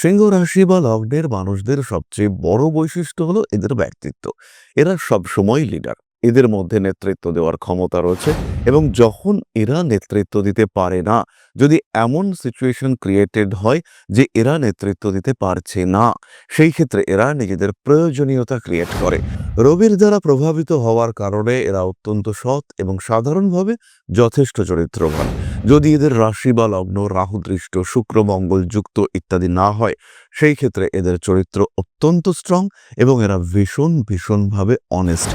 সিংহ রাশি বা লগ্নের মানুষদের সবচেয়ে বড় বৈশিষ্ট্য হলো এদের ব্যক্তিত্ব। এরা সবসময় লিডার এদের মধ্যে নেতৃত্ব দেওয়ার ক্ষমতা রয়েছে এবং যখন এরা নেতৃত্ব দিতে পারে না, যদি এমন সিচুয়েশন ক্রিয়েটেড হয় যে এরা নেতৃত্ব দিতে পারছে না, সেই ক্ষেত্রে এরা নিজেদের প্রয়োজনীয়তা ক্রিয়েট করে। রবির দ্বারা প্রভাবিত হওয়ার কারণে এরা অত্যন্ত সৎ এবং সাধারণভাবে যথেষ্ট চরিত্রবান। যদি এদের রাশি বা লগ্ন রাহুদৃষ্ট, শুক্র, মঙ্গল যুক্ত ইত্যাদি না হয়, সেই ক্ষেত্রে এদের চরিত্র অত্যন্ত স্ট্রং এবং এরা ভীষণ, ভীষণভাবে অনেস্ট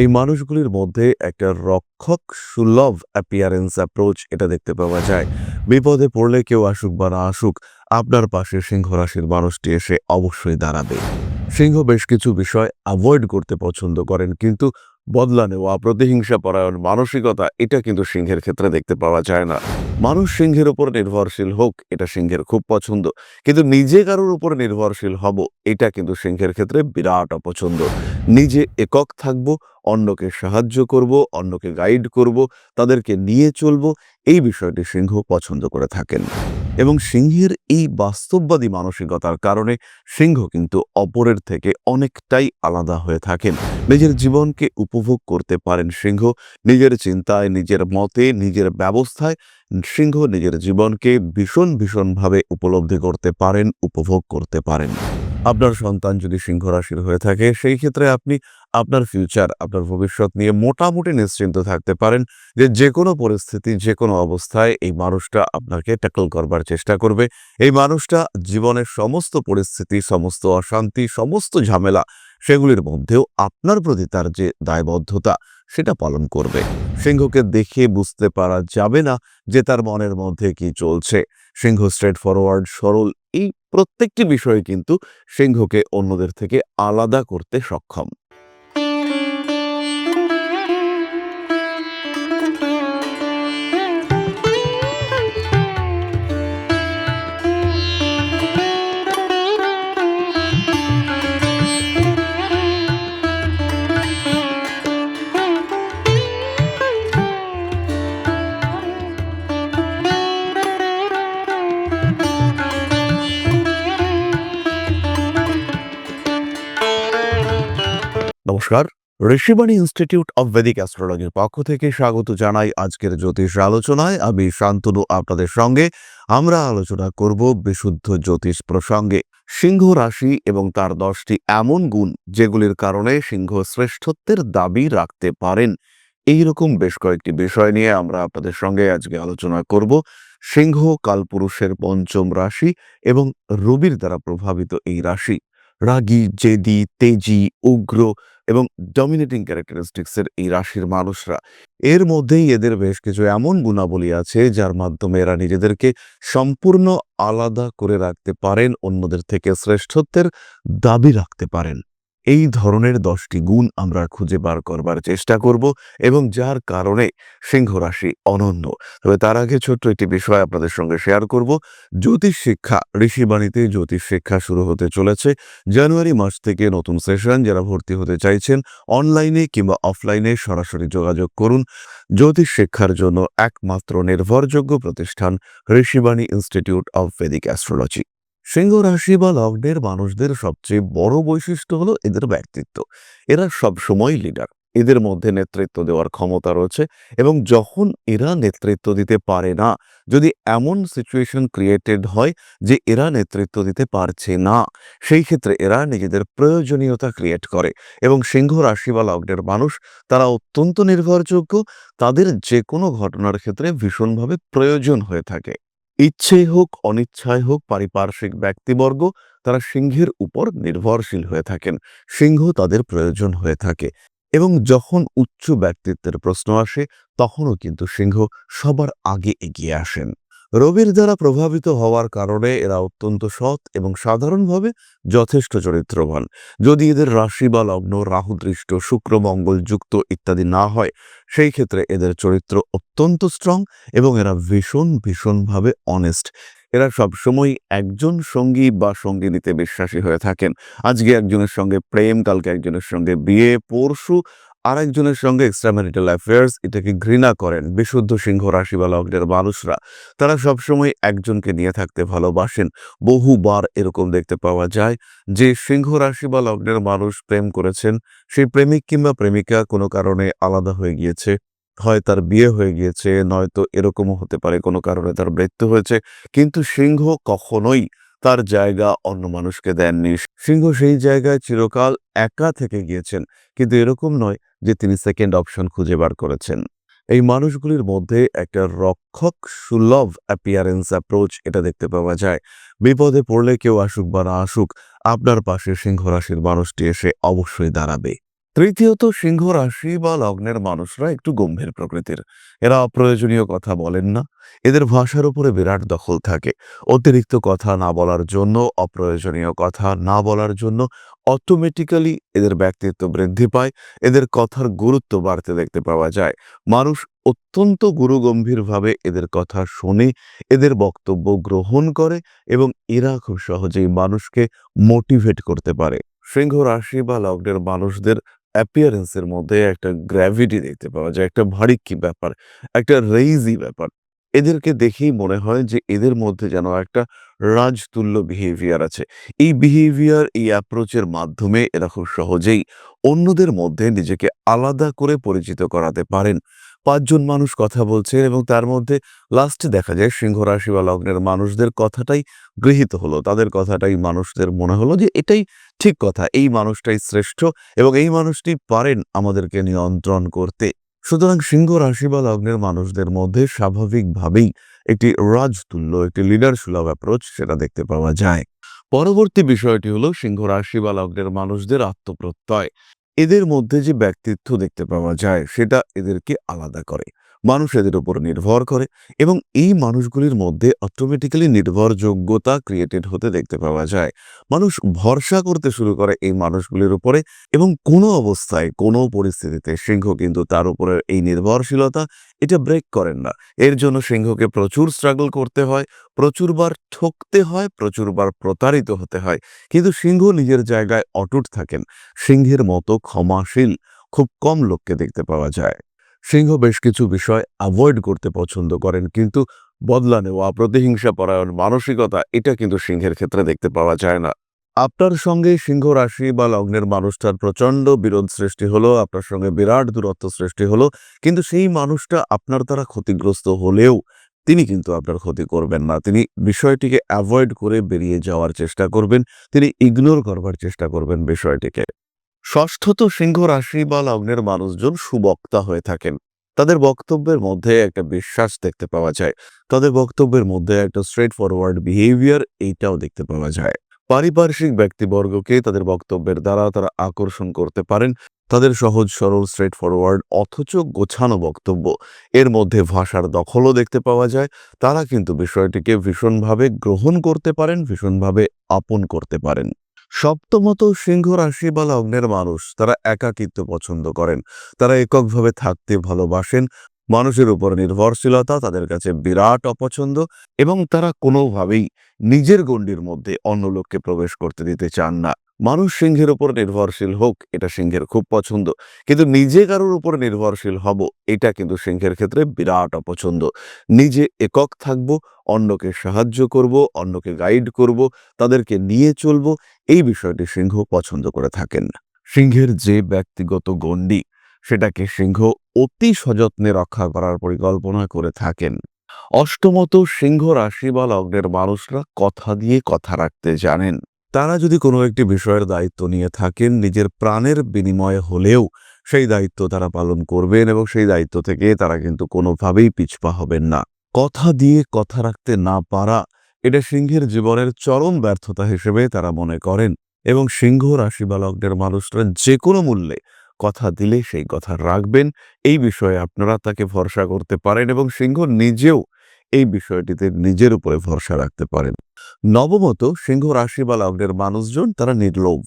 এই মানুষগুলির মধ্যে একটা রক্ষক সুলভ অ্যাপিয়ারেন্স অ্যাপ্রোচ এটা দেখতে পাওয়া যায়। বিপদে পড়লে কেউ আসুক বা না আসুক, আপনার পাশে সিংহ রাশির মানুষটি এসে অবশ্যই দাঁড়াবে। সিংহ বেশ কিছু বিষয় অ্যাভয়েড করতে পছন্দ করেন, কিন্তু বদলা নেওয়া, প্রতিহিংসা পরায়ণ, মানসিকতা, এটা কিন্তু সিংহের ক্ষেত্রে দেখতে পাওয়া যায় না। মানুষ সিংহের উপর নির্ভরশীল হোক, এটা সিংহের খুব পছন্দ। কিন্তু নিজে কারোর উপর নির্ভরশীল হব, এটা কিন্তু সিংহের ক্ষেত্রে বিরাট অপছন্দ। নিজে একক থাকব, অন্যকে সাহায্য করব, অন্যকে গাইড করব, তাদেরকে নিয়ে চলব, এই বিষয়টি সিংহ পছন্দ করে থাকেন। এবং সিংহের এই বাস্তববাদী মানসিকতার কারণে সিংহ কিন্তু অপরের থেকে অনেকটাই আলাদা হয়ে থাকেন। নিজের জীবনকে উপভোগ করতে পারেন সিংহ, নিজের চিন্তায়, নিজের মতে, নিজের ব্যবস্থায় সিংহ নিজের জীবনকে ভীষণ ভীষণভাবে উপলব্ধি করতে পারেন, উপভোগ করতে পারেন। আপনার সন্তান যদি সিংহ রাশির হয়ে থাকে, সেই ক্ষেত্রে আপনি আপনার ফিউচার আপনার ভবিষ্যৎ নিয়ে মোটামুটি নিশ্চিন্ত থাকতে পারেন যে যে কোনো পরিস্থিতি যে কোনো অবস্থায় এই মানুষটা আপনাকে ট্যাকল করবার চেষ্টা করবে। এই মানুষটা জীবনের সমস্ত পরিস্থিতি, সমস্ত অশান্তি, সমস্ত ঝামেলা, সেগুলির মধ্যেও আপনার প্রতি তার যে দায়বদ্ধতা, সেটা পালন করবে। সিংহকে দেখে বুঝতে পারা যাবে না যে তার মনের মধ্যে কি চলছে। সিংহ স্ট্রেট ফরওয়ার্ড সরল এই প্রত্যেকটি বিষয়ে কিন্তু সিংহকে অন্যদের থেকে আলাদা করতে সক্ষম। ঋষিবাণী ইনস্টিটিউট অব ভেদিক অ্যাস্ট্রোলজির পক্ষ থেকে স্বাগত জানাই আজকের জ্যোতিষ আলোচনায়। আমি শান্তনু, আপনাদের সঙ্গে আমরা আলোচনা করব বিশুদ্ধ জ্যোতিষ প্রসঙ্গে। সিংহ রাশি এবং তার দশটি এমন গুণ যেগুলির কারণে সিংহ শ্রেষ্ঠত্বের দাবি রাখতে পারেন। এই রকম বেশ কয়েকটি বিষয় নিয়ে আমরা আপনাদের সঙ্গে আজকে আলোচনা করব। সিংহ, কালপুরুষের পঞ্চম রাশি এবং রবির দ্বারা প্রভাবিত এই রাশি। রাগী, জেদি, তেজি, উগ্র এবং ডমিনেটিং ক্যারেক্টারিস্টিক্সের এই রাশির মানুষরা। এর মধ্যেই এদের বেশ কিছু এমন গুণাবলী আছে, যার মাধ্যমে এরা নিজেদেরকে সম্পূর্ণ আলাদা করে রাখতে পারেন, অন্যদের থেকে শ্রেষ্ঠত্বের দাবি রাখতে পারেন। এই ধরনের দশটি গুণ আমরা খুঁজে বার করবার চেষ্টা করব এবং যার কারণে সিংহ রাশি অনন্য। তবে তার আগে ছোট্ট একটি বিষয় আপনাদের সঙ্গে শেয়ার করব। জ্যোতিষ শিক্ষা, ঋষিবাণীতে জ্যোতিষ শিক্ষা শুরু হতে চলেছে। জানুয়ারি মাস থেকে নতুন সেশন, যারা ভর্তি হতে চাইছেন, অনলাইনে কিংবা অফলাইনে সরাসরি যোগাযোগ করুন। জ্যোতিষ শিক্ষার জন্য একমাত্র নির্ভরযোগ্য প্রতিষ্ঠান Rishibani institute of Vedic astrology. সিংহ রাশি বা লগ্নের মানুষদের সবচেয়ে বড় বৈশিষ্ট্য হলো এদের ব্যক্তিত্ব। এরা সবসময় লিডার এদের মধ্যে নেতৃত্ব দেওয়ার ক্ষমতা রয়েছে এবং যখন এরা নেতৃত্ব দিতে পারে না, যদি এমন সিচুয়েশন ক্রিয়েটেড হয় যে এরা নেতৃত্ব দিতে পারছে না, সেই ক্ষেত্রে এরা নিজেদের প্রয়োজনীয়তা ক্রিয়েট করে এবং সিংহ রাশি বা লগ্নের মানুষ, তারা অত্যন্ত নির্ভরযোগ্য। তাদের যে কোনো ঘটনার ক্ষেত্রে ভীষণভাবে প্রয়োজন হয়ে থাকে। ইচ্ছেই হোক অনিচ্ছায় হোক, পারিপার্শ্বিক ব্যক্তিবর্গ, তারা সিংহের উপর নির্ভরশীল হয়ে থাকেন। সিংহ তাদের প্রয়োজন হয়ে থাকে এবং যখন উচ্চ ব্যক্তিত্বের প্রশ্ন আসে, তখনও কিন্তু সিংহ সবার আগে এগিয়ে আসেন। রবির দ্বারা প্রভাবিত হওয়ার কারণে এরা অত্যন্ত সৎ এবং সাধারণভাবে যথেষ্ট চরিত্রবান। যদি এদের রাশি বা লগ্ন রাহুদৃষ্ট, শুক্র, মঙ্গল যুক্ত ইত্যাদি না হয়, সেই ক্ষেত্রে এদের চরিত্র অত্যন্ত স্ট্রং এবং এরা ভীষণ, ভীষণভাবে অনেস্ট এরা সবসময় একজন সঙ্গী বা সঙ্গিনীতে বিশ্বাসী হয়ে থাকেন। আজকে একজনের সঙ্গে প্রেম, কালকে একজনের সঙ্গে বিয়ে, পরশু আরেকজনের সঙ্গে এক্সট্রা এক্সট্রাম্যারিটাল অ্যাফেয়ার্স এটাকে ঘৃণা করেন বিশুদ্ধ সিংহ রাশি বা লগ্নের মানুষরা। তারা সবসময় একজনকে নিয়ে থাকতে ভালোবাসেন। বহুবার এরকম দেখতে পাওয়া যায় যে সিংহ রাশি বা লগ্নের মানুষ প্রেম করেছেন। সেই প্রেমিক কিংবা প্রেমিকা কোনো কারণে আলাদা হয়ে গিয়েছে। হয় তার বিয়ে হয়ে গিয়েছে, নয়তো এরকমও হতে পারে কোনো কারণে তার মৃত্যু হয়েছে। কিন্তু সিংহ কখনোই তার জায়গা অন্য মানুষকে দেননি। সিংহ সেই জায়গায় চিরকাল একা থেকে গিয়েছেন। কিন্তু এরকম নয় যে তিনি সেকেন্ড অপশন খুঁজে বার করেছেন। এই মানুষগুলির মধ্যে একটা রক্ষক সুলভ অ্যাপিয়ারেন্স অ্যাপ্রোচ এটা দেখতে পাওয়া যায়। বিপদে পড়লে কেউ আসুক বা না আসুক, আপনার পাশে সিংহ রাশির মানুষটি এসে অবশ্যই দাঁড়াবে। তৃতীয়ত, সিংহ রাশি বা লগ্নের মানুষরা একটু গম্ভীর প্রকৃতির। এরা অপ্রয়োজনীয় কথা বলেন না। এদের ভাষার উপরে বিরাট দখল থাকে। অতিরিক্ত কথা না বলার জন্য, অপ্রয়োজনীয় কথা না বলার জন্য অটোমেটিক্যালি এদের ব্যক্তিত্ব বৃদ্ধি পায়, এদের কথার গুরুত্ব বাড়তে দেখতে পাওয়া যায়। মানুষ অত্যন্ত গুরুগম্ভীরভাবে এদের কথা শোনে, এদের বক্তব্য গ্রহণ করে এবং এরা খুব সহজেই মানুষকে মোটিভেট করতে পারে। সিংহ রাশি বা লগ্নের মানুষদের অ্যাপিয়ারেন্সের মধ্যে একটা গ্র্যাভিটি দেখতে পাওয়া যায়, একটা ভারিক্কি ব্যাপার, একটা রেইজি ব্যাপার। এদেরকে দেখেই মনে হয় যে এদের মধ্যে যেন একটা রাজতুল্য বিহেভিয়ার আছে। এই বিহেভিয়ার এই অ্যাপ্রোচের মাধ্যমে এরা খুব সহজেই অন্যদের মধ্যে নিজেকে আলাদা করে পরিচিত করাতে পারেন। পাঁচজন মানুষ কথা বলছেন এবং তার মধ্যে লাস্টে দেখা যায় সিংহ রাশি বা লগ্নের মানুষদের কথাটাই গৃহীত হলো। তাদের কথাটাই মানুষদের মনে হলো যে এটাই ঠিক কথা। এই মানুষটাই শ্রেষ্ঠ এবং এই মানুষটি পারেন আমাদেরকে নিয়ন্ত্রণ করতে। সুতরাং সিংহ রাশি বা লগ্নের মানুষদের মধ্যে স্বাভাবিকভাবেই একটি রাজতুল্য, একটি লিডার সুলভ অ্যাপ্রোচ সেটা দেখতে পাওয়া যায়। পরবর্তী বিষয়টি হলো সিংহ রাশি বা লগ্নের মানুষদের আত্মপ্রত্যয়। এদের মধ্যে যে ব্যক্তিত্ব দেখতে পাওয়া যায়, সেটা এদেরকে আলাদা করে। মানুষ এদের উপর নির্ভর করে এবং এই মানুষগুলির মধ্যে অটোমেটিক্যালি নির্ভরযোগ্যতা ক্রিয়েটেড হতে দেখতে পাওয়া যায়। মানুষ ভরসা করতে শুরু করে এই মানুষগুলির উপরে এবং কোনো অবস্থায়, কোনো পরিস্থিতিতে সিংহ কিন্তু তার উপরে এই নির্ভরশীলতা, এটা ব্রেক করেন না। এর জন্য সিংহকে প্রচুর স্ট্রাগল করতে হয়, প্রচুরবার ঠকতে হয়, প্রচুরবার প্রতারিত হতে হয়। কিন্তু সিংহ নিজের জায়গায় অটুট থাকেন। সিংহের মতো ক্ষমাশীল, খুব কম লোককে দেখতে পাওয়া যায়। সিংহ বেশ কিছু বিষয় অ্যাভয়েড করতে পছন্দ করেন, কিন্তু বদলা নেওয়া, প্রতিহিংসা পরায়ণ, মানসিকতা, এটা কিন্তু সিংহের ক্ষেত্রে দেখতে পাওয়া যায় না। আপনার সঙ্গে সিংহ রাশি বা লগ্নের মানুষটার প্রচণ্ড বিরোধ সৃষ্টি হলো, আপনার সঙ্গে বিরাট দূরত্ব সৃষ্টি হলো, কিন্তু সেই মানুষটা আপনার দ্বারা ক্ষতিগ্রস্ত হলেও তিনি কিন্তু আপনার ক্ষতি করবেন না। তিনি বিষয়টিকে অ্যাভয়েড করে বেরিয়ে যাওয়ার চেষ্টা করবেন, তিনি ইগনোর করবার চেষ্টা করবেন বিষয়টিকে। ষষ্ঠত সিংহ রাশি বা লগ্নের মানুষজন সুবক্তা হয়ে থাকেন। তাদের বক্তব্যের মধ্যে একটা বিশ্বাস দেখতে পাওয়া যায়। তাদের বক্তব্যের মধ্যে একটা স্ট্রেট ফরওয়ার্ড বিহেভিয়ার এইটাও দেখতে পাওয়া যায়। পারিপার্শ্বিক ব্যক্তিবর্গকে তাদের বক্তব্যের দ্বারা তারা আকর্ষণ করতে পারেন। তাদের সহজ, সরল স্ট্রেট ফরওয়ার্ড অথচ গোছানো বক্তব্য। এর মধ্যে ভাষার দখলও দেখতে পাওয়া যায়। তারা কিন্তু বিষয়টিকে ভীষণভাবে গ্রহণ করতে পারেন, ভীষণভাবে আপন করতে পারেন। সপ্তমত সিংহ রাশি বা লগ্নের মানুষ, তারা একাকিত্ব পছন্দ করেন। তারা এককভাবে থাকতে ভালোবাসেন। মানুষের উপর নির্ভরশীলতা তাদের কাছে বিরাট অপছন্দ এবং তারা কোনোভাবেই নিজের গণ্ডির মধ্যে অন্য লোককে প্রবেশ করতে দিতে চান না। মানুষ সিংহের উপর নির্ভরশীল হোক, এটা সিংহের খুব পছন্দ। কিন্তু নিজে কারোর উপর নির্ভরশীল হব, এটা কিন্তু সিংহের ক্ষেত্রে বিরাট অপছন্দ। নিজে একক থাকব, অন্যকে সাহায্য করব, অন্যকে গাইড করব, তাদেরকে নিয়ে চলব, এই বিষয়টি সিংহ পছন্দ করে থাকেন সিংহের যে ব্যক্তিগত গণ্ডি, সেটাকে সিংহ অতি সযত্নে রক্ষা করার পরিকল্পনা করে থাকেন। অষ্টমত, সিংহ রাশি বা লগ্নের মানুষরা কথা দিয়ে কথা রাখতে জানেন। তারা যদি কোনো একটি বিষয়ের দায়িত্ব নিয়ে থাকেন, নিজের প্রাণের বিনিময়ে হলেও সেই দায়িত্ব তারা পালন করবেন এবং সেই দায়িত্ব থেকে তারা কিন্তু কোনোভাবেই পিছপা হবেন না। কথা দিয়ে কথা রাখতে না পারা, এটা সিংহের জীবনের চরম ব্যর্থতা হিসেবে তারা মনে করেন এবং সিংহ রাশি মানুষরা যে কোনো মূল্যে কথা দিলে সেই কথা রাখবেন। এই বিষয়ে আপনারা তাকে ভরসা করতে পারেন এবং সিংহ নিজেও এই বিষয়টিতে নিজের উপরে ভরসা রাখতে পারেন। নবমত, সিংহ রাশি বা লগ্নের মানুষজন তারা নির্লোভ।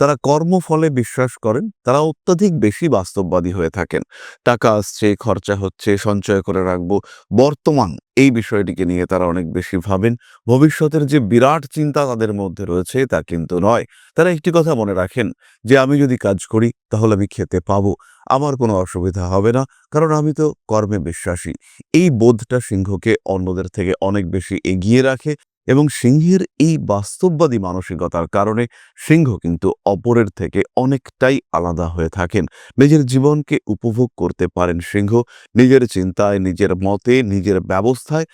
তারা কর্মফলে বিশ্বাস করেন, তারা অত্যাধিক বেশি বাস্তববাদী হয়ে থাকেন। টাকা আসছে, খরচা হচ্ছে, সঞ্চয় করে রাখব। বর্তমান এই বিষয়টিকে নিয়ে তারা অনেক বেশি ভাবেন। ভবিষ্যতের যে বিরাট চিন্তা তাদের মধ্যে রয়েছে, তা কিন্তু নয়। তারা একটি কথা মনে রাখেন যে, আমি যদি কাজ করি, তাহলে আমি খেতে পাবো। আমার কোনো অসুবিধা হবে না, কারণ আমি তো কর্মে বিশ্বাসী। এই বোধটা সিংহকে অন্যদের থেকে অনেক বেশি এগিয়ে রাখে। এবং সিংহের এই বাস্তববাদী মানসিকতার কারণে সিংহ কিন্তু অপরের থেকে অনেকটাই আলাদা হয়ে থাকেন। নিজের জীবনকে উপভোগ করতে পারেন সিংহ, নিজের চিন্তায়, নিজের মতে, নিজের ব্যবস্থায়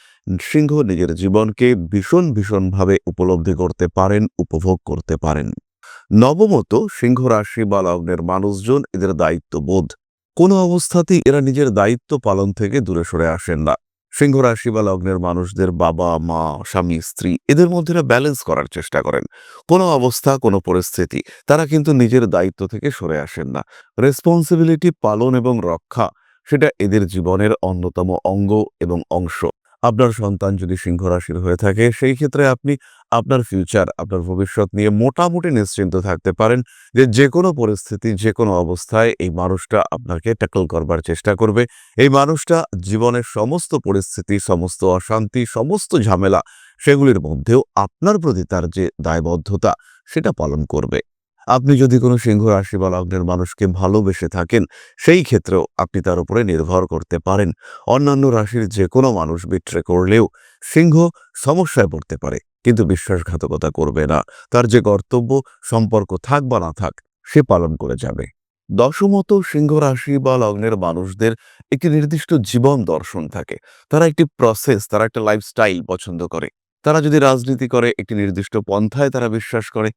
সিংহ নিজের জীবনকে ভীষণ ভীষণভাবে উপলব্ধি করতে পারেন, উপভোগ করতে পারেন। নবমত, সিংহ রাশি বা লগ্নের মানুষজন এদের দায়িত্ববোধ। কোনো অবস্থাতেই এরা নিজের দায়িত্ব পালন থেকে দূরে সরে আসেন না। সিংহ রাশি বা লগ্নের মানুষদের বাবা, মা, স্বামী, স্ত্রী, এদের মধ্যে ব্যালেন্স করার চেষ্টা করেন। কোনো অবস্থা, কোনো পরিস্থিতি, তারা কিন্তু নিজের দায়িত্ব থেকে সরে আসেন না। রেসপন্সিবিলিটি পালন এবং রক্ষা, সেটা এদের জীবনের অন্যতম অঙ্গ এবং অংশ। আপনার সন্তান যদি সিংহ রাশির হয়ে থাকে, সেই ক্ষেত্রে আপনি আপনার ফিউচার আপনার ভবিষ্যৎ নিয়ে মোটামুটি নিশ্চিন্ত থাকতে পারেন যে যে কোনো পরিস্থিতি যে কোনো অবস্থায় এই মানুষটা আপনাকে ট্যাকল করবার চেষ্টা করবে। এই মানুষটা জীবনের সমস্ত পরিস্থিতি, সমস্ত অশান্তি, সমস্ত ঝামেলা, সেগুলির মধ্যেও আপনার প্রতি তার যে দায়বদ্ধতা, সেটা পালন করবে। আপনি যদি কোনো সিংহ রাশি বা লগ্নের মানুষকে ভালোবেসে থাকেন, সেই ক্ষেত্রেও আপনি তার উপরে নির্ভর করতে পারেন। অন্যান্য রাশির যে কোনো মানুষ বিট্রে করলেও সিংহ সমস্যায় পড়তে পারে, কিন্তু বিশ্বাসঘাতকতা করবে না। তার যে কর্তব্য, সম্পর্ক থাক বা না থাক, সে পালন করে যাবে। দশমত সিংহ রাশি বা লগ্নের মানুষদের একটি নির্দিষ্ট জীবন দর্শন থাকে। তারা একটি প্রসেস তারা একটা লাইফস্টাইল পছন্দ করে। তারা যদি রাজনীতি করে, একটি নির্দিষ্ট পন্থায় তারা বিশ্বাস করে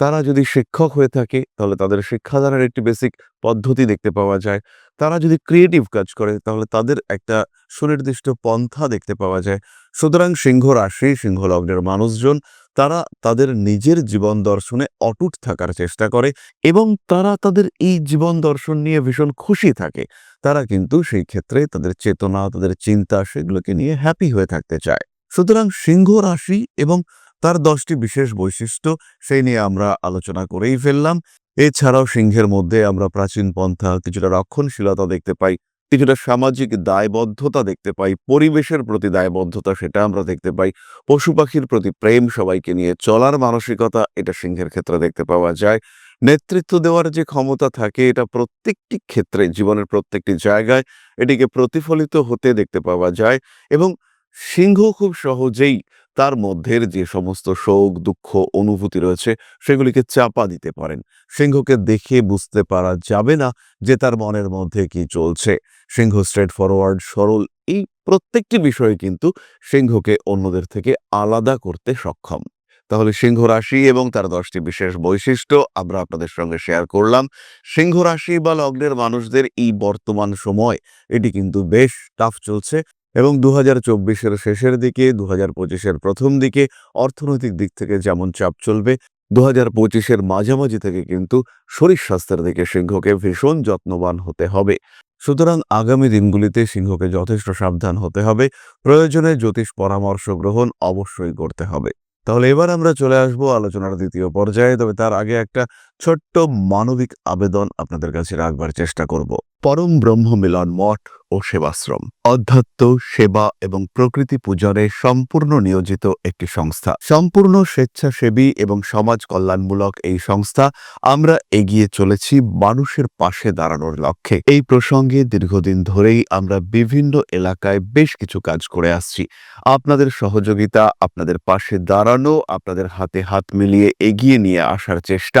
তারা যদি শিক্ষক হয়ে থাকে, তাহলে তাদের শিক্ষাদানের একটি বেসিক পদ্ধতি দেখতে পাওয়া যায়। তারা যদি ক্রিয়েটিভ কাজ করে, তাহলে তাদের একটা সুনির্দিষ্ট পন্থা দেখতে পাওয়া যায়। সুতরাং সিংহ রাশি, সিংহ লগ্নের মানুষজন, তারা তাদের নিজের জীবন দর্শনে অটুট থাকার চেষ্টা করে এবং তারা তাদের এই জীবন দর্শন নিয়ে ভীষণ খুশি থাকে। তারা কিন্তু সেই ক্ষেত্রে তাদের চেতনা, তাদের চিন্তা, সেগুলোকে নিয়ে হ্যাপি হয়ে থাকতে চায়। সুতরাং সিংহ রাশি এবং তার দশটি বিশেষ বৈশিষ্ট্য সেই নিয়ে আমরা আলোচনা করেই ফেললাম। এছাড়াও সিংহের মধ্যে আমরা প্রাচীন পন্থা, কিছুটা রক্ষণশীলতা দেখতে পাই, কিছুটা সামাজিক দায়বদ্ধতা দেখতে পাই, পরিবেশের প্রতি দায়বদ্ধতা সেটা আমরা দেখতে পাই, পশু পাখির প্রতি প্রেম সবাইকে নিয়ে চলার মানসিকতা এটা সিংহের ক্ষেত্রে দেখতে পাওয়া যায়। নেতৃত্ব দেওয়ার যে ক্ষমতা থাকে এটা প্রত্যেকটি ক্ষেত্রে, জীবনের প্রত্যেকটি জায়গায় এটিকে প্রতিফলিত হতে দেখতে পাওয়া যায় এবং সিংহ খুব সহজেই তার মধ্যের যে সমস্ত শোক, দুঃখ, অনুভূতি রয়েছে, সেগুলিকে চাপা দিতে পারেন। সিংহকে দেখে বুঝতে পারা যাবে না যে তার মনের মধ্যে কি চলছে। সিংহ স্ট্রেট ফরওয়ার্ড সরল, এই প্রত্যেকটি বিষয়ে কিন্তু সিংহকে অন্যদের থেকে আলাদা করতে সক্ষম। তাহলে সিংহ রাশি এবং তার দশটি বিশেষ বৈশিষ্ট্য আমরা আপনাদের সঙ্গে শেয়ার করলাম। সিংহ রাশি বা লগ্নের মানুষদের এই বর্তমান সময় এটি কিন্তু বেশ টাফ চলছে। এবং দু হাজার চব্বিশের শেষের দিকে দু হাজার পঁচিশের প্রথম দিকে অর্থনৈতিক দিক থেকে যেমন চাপ চলবে দু হাজার পঁচিশের মাঝামাঝি থেকে কিন্তু শরীর স্বাস্থ্যের দিকে সিংহকে ভীষণ যত্নবান হতে হবে। সুতরাং আগামী দিনগুলিতে সিংহকে যথেষ্ট সাবধান হতে হবে। প্রয়োজনে জ্যোতিষ পরামর্শ গ্রহণ অবশ্যই করতে হবে। তাহলে এবার আমরা চলে আসব আলোচনার দ্বিতীয় পর্যায়ে। তবে তার আগে একটা ছোট্ট মানবিক আবেদন আপনাদের কাছে রাখবার চেষ্টা করব। পরম ব্রহ্ম মিলন মঠ ও সেবাশ্রম, অধ্যাত্ম, সেবা এবং প্রকৃতি পূজনে সম্পূর্ণ নিয়োজিত একটি সংস্থা। সম্পূর্ণ স্বেচ্ছাসেবী এবং সমাজ কল্যাণমূলক এই সংস্থা আমরা এগিয়ে চলেছি মানুষের পাশে দাঁড়ানোর লক্ষ্যে। এই প্রসঙ্গে দীর্ঘদিন ধরেই আমরা বিভিন্ন এলাকায় বেশ কিছু কাজ করে আসছি। আপনাদের সহযোগিতা, আপনাদের পাশে দাঁড়ানো, আপনাদের হাতে হাত মিলিয়ে এগিয়ে নিয়ে আসার চেষ্টা।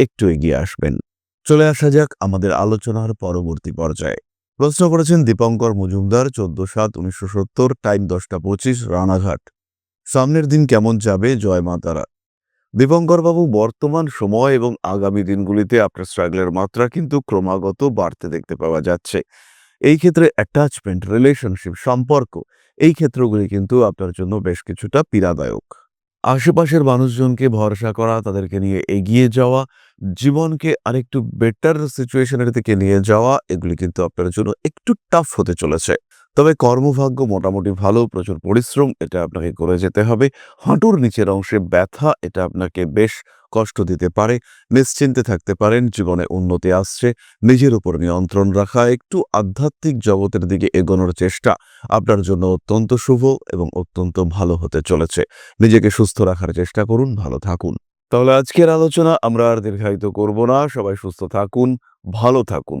একটু এগিয়ে আসবেন। চলে আসা যাক আমাদের আলোচনার পরবর্তী পর্যায়ে। প্রশ্ন করেছেন দীপঙ্কর মজুমদার, চোদ্দ সাত, উনিশশো সত্তর, টাইম দশটা পঁচিশ, রানাঘাট। সামনের দিন কেমন যাবে? জয় মা তারা। দীপঙ্কর বাবু বর্তমান সময় এবং আগামী দিনগুলিতে আপনার স্ট্রাগলের মাত্রা কিন্তু ক্রমাগত বাড়তে দেখতে পাওয়া যাচ্ছে। এই ক্ষেত্রে অ্যাটাচমেন্ট রিলেশনশিপ সম্পর্ক, এই ক্ষেত্রগুলি কিন্তু আপনার জন্য বেশ কিছুটা পীড়াদায়ক। আশেপাশের মানুষজনকে ভরসা করা, তাদেরকে নিয়ে এগিয়ে যাওয়া, জীবনকে আরেকটু বেটার সিচুয়েশনের দিকে নিয়ে যাওয়া, এগুলি কিন্তু আপনার জন্য একটু টাফ হতে চলেছে। তবে কর্মভাগ্য মোটামুটি ভালো, প্রচুর পরিশ্রম, এটা আপনাকে করে যেতে হবে। হাঁটুর নিচের অংশে ব্যথা, এটা আপনাকে বেশ কষ্ট দিতে পারে। নিশ্চিন্তে থাকতে পারেন, জীবনে উন্নতি আসছে, নিজের উপর নিয়ন্ত্রণ রাখা, একটু আধ্যাত্মিক জগতের দিকে এগোনোর চেষ্টা আপনার জন্য অত্যন্ত শুভ এবং অত্যন্ত ভালো হতে চলেছে। নিজেকে সুস্থ রাখার চেষ্টা করুন, ভালো থাকুন। তাহলে আজকের আলোচনা আমরা আর দীর্ঘায়িত করব না। সবাই সুস্থ থাকুন, ভালো থাকুন।